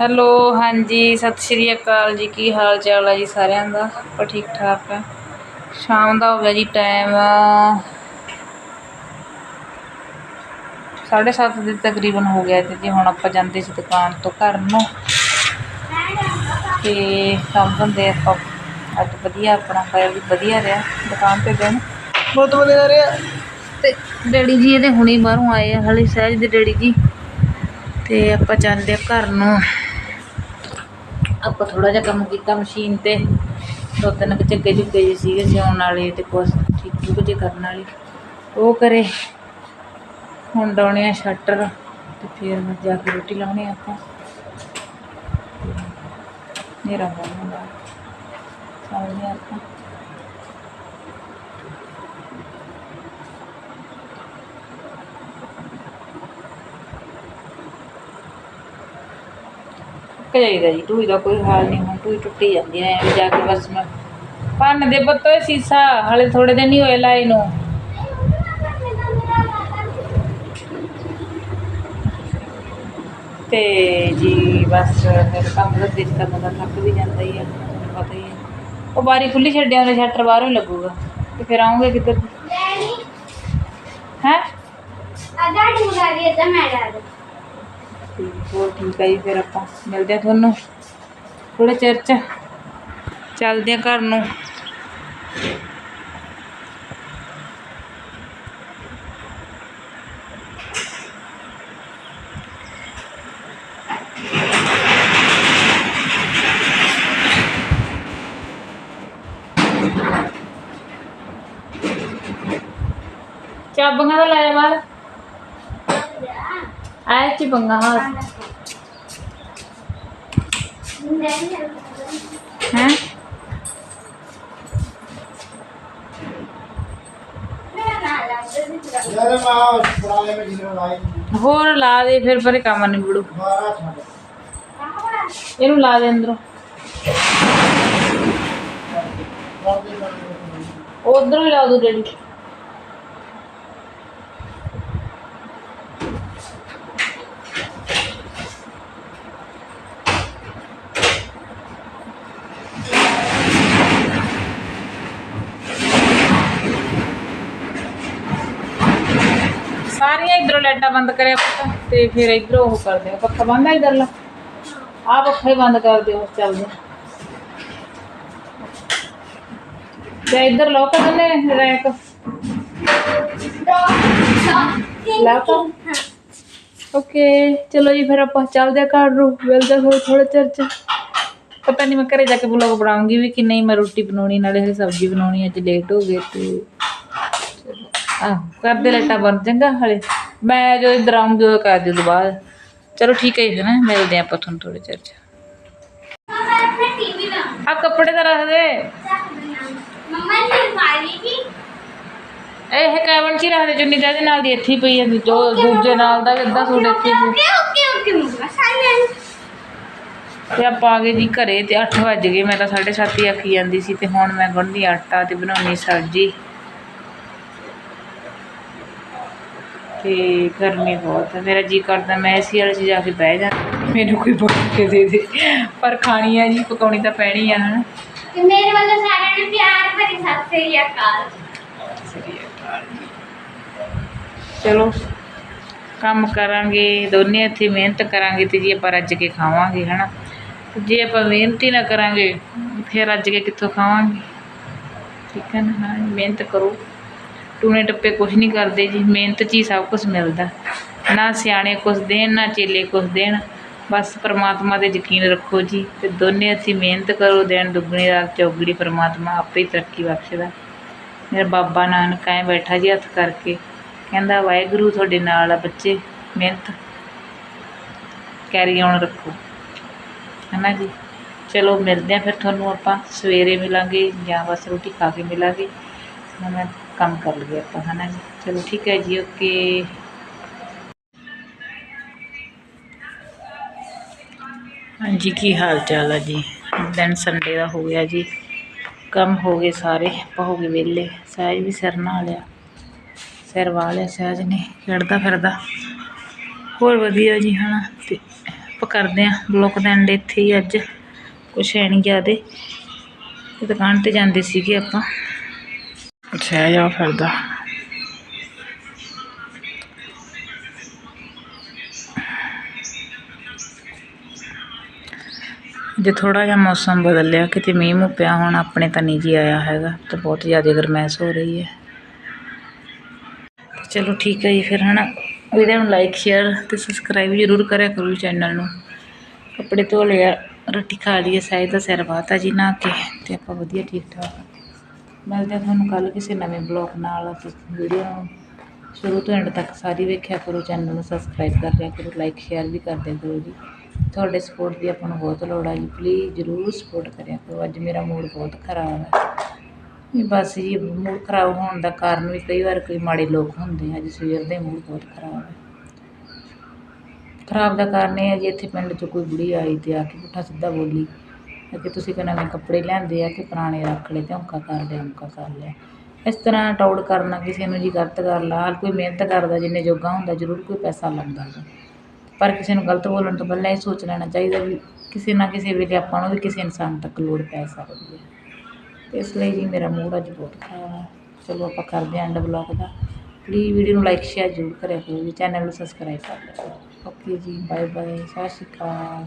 Hello ਹਾਂਜੀ ਸਤਿ ਸ਼੍ਰੀ ਅਕਾਲ ਜੀ। ਕੀ ਹਾਲ ਚਾਲ ਹੈ ਜੀ ਸਾਰਿਆਂ ਦਾ? ਆਪਾਂ ਠੀਕ ਠਾਕ ਆ। ਸ਼ਾਮ ਦਾ ਹੋ ਗਿਆ ਜੀ ਟਾਈਮ। 7:30 ਦੇ ਤਕਰੀਬਨ ਹੋ ਗਿਆ ਤੇ ਜੀ। ਹੁਣ ਆਪਾਂ ਜਾਂਦੇ ਸੀ ਦੁਕਾਨ ਤੋਂ ਘਰ ਨੂੰ। ਤੇ ਕੰਮ ਧੰਦੇ ਆਪਾਂ ਅੱਜ ਵਧੀਆ ਆਪਣਾ ਹੋਇਆ ਵੀ ਵਧੀਆ ਰਿਹਾ। ਦੁਕਾਨ ਤੇ ਦਿਨ ਬਹੁਤ ਵਧੀਆ ਰਿਹਾ। ਤੇ ਡੈਡੀ ਜੀ ਇਹਦੇ ਹੁਣੇ ਬਾਹਰੋਂ ਆਏ ਆ ਹਲੇ ਸਹਿਜ ਦੇ ਡੈਡੀ ਜੀ। ਤੇ ਆਪਾਂ ਜਾਂਦੇ ਆ ਘਰ ਨੂੰ। ਆਪਾਂ ਥੋੜਾ ਜਿਹਾ ਕੰਮ ਕੀਤਾ ਮਸ਼ੀਨ ਤੇ। ਦੋ ਤਿੰਨ ਕੁ ਝੱਗੇ ਝੁੱਗੇ ਜਿਹੇ ਸੀਗੇ ਸਿਉਣ ਵਾਲੇ ਤੇ ਕੁਛ ਠੀਕ ਠੁਕ ਜੇ ਕਰਨ ਵਾਲੇ। ਉਹ ਕਰੇ। ਹੁਣ ਡਾਉਣੇ ਆ ਸ਼ਟਰ ਤੇ ਫਿਰ ਮੈਂ ਜਾ ਕੇ ਰੋਟੀ ਲਾਉਣੀ ਆਪਾਂ। ਮੇਰਾ ਹੋਣਾ ਸਾਹਮਣੇ ਆਪਾਂ। ਜਾਈਦਾ ਜੀ ਟੂਈ ਦਾ ਕੋਈ ਹਾਲ ਨਹੀਂ ਹੁਣ ਟੂਈ ਟੁੱਟੀ ਜਾਂਦੀ ਐ ਜਾ ਕੇ ਬਸ ਮੈਂ ਭੰਨ ਦੇ ਬੱਤੋ ਸੀਸਾ ਹਲੇ ਥੋੜੇ ਦਿਨ ਹੀ ਹੋਏ ਲਾਈ ਨੂੰ। ਤੇ ਜੀ ਬਸ ਫਿਰ ਕੰਮ ਦਾ ਦਿਨ ਤਾਂ ਬੰਦਾ ਥੱਕ ਵੀ ਜਾਂਦਾ ਹੀ ਆ ਪਤਾ ਹੀ ਹੈ ਉਹ ਬਾਰੀ ਖੁੱਲੀ ਛੱਡਿਆ ਉਹਨੇ ਸ਼ਟਰ ਬਾਹਰੋਂ ਹੀ ਲੱਗੂਗਾ ਤੇ ਫਿਰ ਆਉਂਗੇ ਕਿੱਧਰ? ਹੈ? ਡੂਗਾ ਵੀ ਤਾਂ ਮੈਂ ਡਰ ਹੋਰ ਠੀਕ ਆ ਜੀ, ਫਿਰ ਆਪਾਂ ਮਿਲਦੇ ਆ ਤੁਹਾਨੂੰ। ਥੋੜੇ ਚਿਰ ਚ ਚੱਲਦੇ ਆ ਘਰ ਨੂੰ। ਚਾਬੀਆਂ ਦਾ ਲਾਇਆ ਬਾਹਰ। 아이치 뭔가 응? ਹੋਰ ਲਾ ਦੇ, ਫਿਰ ਪਰੇ ਕੰਮ ਨਹੀਂ ਬੜੂ ਇਹਨੂੰ ਲਾ ਦੇ ਅੰਦਰੋਂ। ਉਧਰੋਂ ਹੀ ਲਾ ਦੋ ਡੈਡੀ। ਸਾਰੀਆਂ ਇਧਰੋਂ ਲਾਈਟਾਂ ਬੰਦ ਕਰਿਆ ਪੁੱਤ, ਤੇ ਫਿਰ ਇਧਰੋਂ ਉਹ ਕਰ ਦਿਓ ਪੱਖਾ ਬੰਦ ਹੈ ਇਧਰਲਾ। ਆਹ ਪੱਖਾ ਹੀ ਬੰਦ ਕਰ ਦਿਓ, ਚੱਲਦੇ ਤੇ ਇਧਰ ਲੋਕ ਦਿੰਦੇ ਰੈਕ। ਲਾਤਾ? ਓਕੇ, ਚਲੋ ਜੀ, ਫਿਰ ਆਪਾਂ ਚੱਲਦੇ ਆ ਘਰ ਨੂੰ, ਮਿਲਦੇ ਹਾਂ ਥੋੜਾ ਚਿਰ ਚ। ਪਤਾ ਨਹੀਂ ਮੈਂ ਘਰੇ ਜਾ ਕੇ ਵਲੌਗ ਬਣਾਉਂਗੀ ਵੀ ਕਿ ਨਹੀਂ, ਮੈਂ ਰੋਟੀ ਬਣਾਉਣੀ, ਨਾਲੇ ਹਰੀ ਸਬਜ਼ੀ ਬਣਾਉਣੀ, ਅੱਜ ਲੇਟ ਹੋ ਗਏ ਤੇ। ਆਹ, ਕਰਦੇ ਲੱਟਾ ਬੰਦ ਚੰਗਾ ਹਲੇ। ਮੈਂ ਜੋ ਇਧਰ ਆਉਂਗੀ ਕਰ ਦਿਓ ਬਾਅਦ। ਚਲੋ ਠੀਕ ਹੈ ਜੀ ਨਾ ਮਿਲਦੇ ਆਪਾਂ ਤੁਹਾਨੂੰ ਥੋੜੇ ਚਿਰ ਚ। ਆ ਕੱਪੜੇ ਤਾਂ ਰੱਖ ਦੇ। ਮੰਮਾ ਜੀ ਮਾਰੀ ਕੀ ਇਹ ਕੈਵਨ ਚ ਰੱਖ ਦੇ, ਚੁੰਨੀ ਨਾਲ ਦੀ ਇੱਥੇ ਪਈ ਜਾਂਦੀ, ਜੋ ਦੂਜੇ ਨਾਲ ਦਾ ਕਿੱਦਾਂ ਸੂਟ ਇੱਥੇ ਓਕੇ ਓਕੇ ਓਕੇ ਮੰਮਾ ਸਾਈਲੈਂਟ ਤੇ ਆਪਾਂ ਆ ਗਏ ਜੀ ਘਰੇ, ਤੇ 8 ਵਜ ਗਏ, ਮੈਂ ਤਾਂ 7:30 ਆਖੀ ਜਾਂਦੀ ਸੀ, ਤੇ ਹੁਣ ਮੈਂ ਗੁੰਨਦੀ ਆਟਾ ਤੇ ਬਣਾਉਣੀ ਸਬਜ਼ੀ। ਤੇ ਗਰਮੀ ਬਹੁਤ ਹੈ ਮੇਰਾ ਜੀ ਕਰਦਾ ਮੈਂ ਏਸੀ ਵਾਲੇ 'ਚ ਜਾ ਕੇ ਬਹਿ ਜਾ। ਮੈਨੂੰ ਕੋਈ ਬਣਾ ਕੇ ਦੇ ਦੇ। ਪਰ ਖਾਣੀ ਆ ਜੀ ਪਕਾਉਣੀ ਤਾਂ ਪੈਣੀ ਆ ਹਨਾ। ਤੇ ਮੇਰੇ ਵੱਲੋਂ ਸਾਰਿਆਂ ਨੂੰ ਪਿਆਰ ਭਰੀ ਸਤਿ ਸ੍ਰੀ ਅਕਾਲ। ਚਲੋ ਕੰਮ ਕਰਾਂਗੇ ਦੋਨੇ ਇੱਥੇ ਮਿਹਨਤ ਕਰਾਂਗੇ ਤੇ ਜੀ ਆਪਾਂ ਰੱਜ ਕੇ ਖਾਵਾਂਗੇ ਹਨਾ। ਜੇ ਆਪਾਂ ਮਿਹਨਤ ਹੀ ਨਾ ਕਰਾਂਗੇ ਫਿਰ ਰੱਜ ਕੇ ਕਿੱਥੋਂ ਖਾਵਾਂਗੇ? ਠੀਕ ਹੈ ਨਾ ਹਾਂ ਮਿਹਨਤ ਕਰੋ। ਟੂਣੇ ਟੱਪੇ ਕੁਝ ਨਹੀਂ ਕਰਦੇ ਜੀ, ਮਿਹਨਤ 'ਚ ਹੀ ਸਭ ਕੁਝ ਮਿਲਦਾ। ਨਾ ਸਿਆਣੇ ਕੁਝ ਦੇਣ, ਨਾ ਚੇਲੇ ਕੁਝ ਦੇਣ। ਬਸ ਪ੍ਰਮਾਤਮਾ ਤੇ ਯਕੀਨ ਰੱਖੋ ਜੀ, ਤੇ ਦੋਨੇ ਅਸੀਂ ਮਿਹਨਤ ਕਰੋ, ਦਿਨ ਦੁੱਗਣੀ, ਰਾਤ ਚੌਗੜੀ ਪ੍ਰਮਾਤਮਾ ਆਪੇ ਹੀ ਤਰੱਕੀ ਬਖਸ਼ਦਾ। ਮੇਰਾ ਬਾਬਾ ਨਾਨਕ ਐਂ ਬੈਠਾ ਜੀ ਹੱਥ ਕਰਕੇ, ਕਹਿੰਦਾ, ਵਾਹਿਗੁਰੂ ਤੁਹਾਡੇ ਨਾਲ ਆ ਬੱਚੇ, ਮਿਹਨਤ ਕੈਰੀ ਆਨ ਰੱਖੋ। ਹਨਾ ਜੀ? ਚਲੋ ਮਿਲਦੇ ਆ ਫਿਰ ਤੁਹਾਨੂੰ ਆਪਾਂ, ਸਵੇਰੇ ਮਿਲਾਂਗੇ ਜਾਂ ਬਸ ਰੋਟੀ ਖਾ ਕੇ ਮਿਲਾਂਗੇ। ਹੁਣ ਮੈਂ ਕੰਮ ਕਰ ਲਈਏ ਆਪਾਂ ਹਨਾ ਜੀ? ਚਲੋ ਠੀਕ ਹੈ ਜੀ ਓਕੇ ਹਾਂਜੀ ਕੀ ਹਾਲ ਚਾਲ ਹੈ ਜੀ? ਦਿਨ ਸੰਡੇ ਦਾ ਹੋ ਗਿਆ ਜੀ। ਕੰਮ ਹੋ ਗਏ ਸਾਰੇ ਆਪਾਂ ਹੋ ਗਏ ਵਿਹਲੇ। ਸਹਿਜ ਵੀ ਸਿਰ ਨਹਾ ਲਿਆ। ਸਿਰ ਵਾਹ ਲਿਆ ਸਹਿਜ ਨੇ ਖੇਡਦਾ ਫਿਰਦਾ। ਹੋਰ ਵਧੀਆ ਜੀ ਹਨਾ? ਤੇ ਆਪਾਂ ਕਰਦੇ ਆਂ ਬਲੌਗ ਦਾ ਐਂਡ ਇੱਥੇ ਹੀ ਅੱਜ। ਕੁਛ ਹੈ ਨਹੀਂ ਜ਼ਿਆਦੇ। ਦੁਕਾਨ ਤੇ ਜਾਂਦੇ ਸੀਗੇ ਆਪਾਂ। ਅੱਛਾ ਜਾ ਫਿਰਦਾ। ਜੇ ਥੋੜਾ ਜਿਹਾ ਮੌਸਮ ਬਦਲਿਆ, ਕਿਤੇ ਮੀਂਹ ਮੂੰਹ ਪਿਆ ਹੁਣ, ਆਪਣੇ ਤਾਂ ਨਹੀਂ ਜੀ ਆਇਆ ਹੈਗਾ, ਤੇ ਬਹੁਤ ਜ਼ਿਆਦਾ ਗਰਮੈਸ਼ ਹੋ ਰਹੀ ਹੈ। ਚਲੋ ਠੀਕ ਹੈ ਜੀ ਫਿਰ, ਹਨਾ? ਵੀਡੀਓ ਨੂੰ ਲਾਈਕ ਸ਼ੇਅਰ ਤੇ ਸਬਸਕ੍ਰਾਈਬ ਜ਼ਰੂਰ ਕਰਿਆ ਕਰੋ ਚੈਨਲ ਨੂੰ। ਕੱਪੜੇ ਧੋ ਲਿਆ ਰੋਟੀ ਖਾ ਲਈ ਸਾਈ ਦਾ ਸਿਰ ਬਾਤਾ ਜੀ ਨਾ ਕੇ, ਤੇ ਆਪਾਂ ਵਧੀਆ ਠੀਕ ਠਾਕ ਮਿਲਦੇ ਹਾਂ ਤੁਹਾਨੂੰ ਕੱਲ ਕਿਸੇ ਨਵੇਂ ਬਲੌਗ ਨਾਲ ਤੇ ਵੀਡੀਓ ਨੂੰ ਸ਼ੁਰੂ ਤੋਂ ਐਂਡ ਤੱਕ ਸਾਰੀ ਵੇਖਿਆ ਕਰੋ ਚੈਨਲ ਨੂੰ ਸਬਸਕ੍ਰਾਈਬ ਕਰ ਲਿਆ ਕਰੋ ਲਾਈਕ ਸ਼ੇਅਰ ਵੀ ਕਰਦੇ ਕਰੋ ਜੀ। ਤੁਹਾਡੇ ਸਪੋਰਟ ਦੀ ਆਪਾਂ ਨੂੰ ਬਹੁਤ ਲੋੜ ਆ ਜੀ ਪਲੀਜ਼ ਜ਼ਰੂਰ ਸਪੋਰਟ ਕਰਿਆ ਕਰੋ। ਅੱਜ ਮੇਰਾ ਮੂਡ ਬਹੁਤ ਖਰਾਬ ਹੈ। ਇਹ ਬਸ ਜੀ ਮੂਡ ਖਰਾਬ ਹੋਣ ਦਾ ਕਾਰਨ ਵੀ ਕਈ ਵਾਰ ਕੋਈ ਮਾੜੇ ਲੋਕ ਹੁੰਦੇ ਆ ਅੱਜ ਸਵੇਰ ਦੇ ਮੂਡ ਬਹੁਤ ਖਰਾਬ ਹੈ। ਖਰਾਬ ਦਾ ਕਾਰਨ ਇਹ ਹੈ ਜੀ, ਇੱਥੇ ਪਿੰਡ 'ਚ ਕੋਈ ਬੁੜੀ ਆਈ ਤੇ ਆ ਕੇ ਪੁੱਠਾ ਸਿੱਧਾ ਬੋਲੀ। ਕਿ ਤੁਸੀਂ ਕੋਈ ਨਵੇਂ ਕੱਪੜੇ ਲਿਆਂਦੇ ਆ ਕਿ ਪੁਰਾਣੇ ਰੱਖ ਲਏ ਤੇ ਔਂਕਾ ਕਰ ਲਿਆ, ਔਂਕਾ ਕਰ ਲਿਆ। ਇਸ ਤਰ੍ਹਾਂ ਟੌੜ ਕਰਨਾ ਕਿਸੇ ਨੂੰ ਜੀ ਗਲਤ ਕਰ ਲਾ, ਹਰ ਕੋਈ ਮਿਹਨਤ ਕਰਦਾ, ਜਿੰਨੇ ਜੋਗਾ ਹੁੰਦਾ, ਜ਼ਰੂਰ ਕੋਈ ਪੈਸਾ ਲਾਉਂਦਾ ਗਾ। ਪਰ ਕਿਸੇ ਨੂੰ ਗਲਤ ਬੋਲਣ ਤੋਂ ਪਹਿਲਾਂ ਇਹ ਸੋਚ ਲੈਣਾ ਚਾਹੀਦਾ ਵੀ ਕਿਸੇ ਨਾ ਕਿਸੇ ਵੇਲੇ ਆਪਾਂ ਨੂੰ ਵੀ ਕਿਸੇ ਇਨਸਾਨ ਤੱਕ ਲੋੜ ਪੈ ਸਕਦੀ ਹੈ। ਤੇ ਇਸ ਲਈ ਜੀ ਮੇਰਾ ਮੂਡ ਅੱਜ ਬਹੁਤ ਖਰਾਬ ਆ। ਚਲੋ ਆਪਾਂ ਕਰਦੇ ਹਾਂ ਐਂਡ ਬਲੌਗ ਦਾ। ਪਲੀਜ਼ ਵੀਡੀਓ ਨੂੰ ਲਾਈਕ ਸ਼ੇਅਰ ਜ਼ਰੂਰ ਕਰਿਆ ਕਰੋ ਜੀ। ਚੈਨਲ ਨੂੰ ਸਬਸਕ੍ਰਾਈਬ ਕਰ ਲਿਆ ਕਰੋ। ਓਕੇ ਜੀ ਬਾਏ ਬਾਏ ਸਤਿ ਸ਼੍ਰੀ ਅਕਾਲ।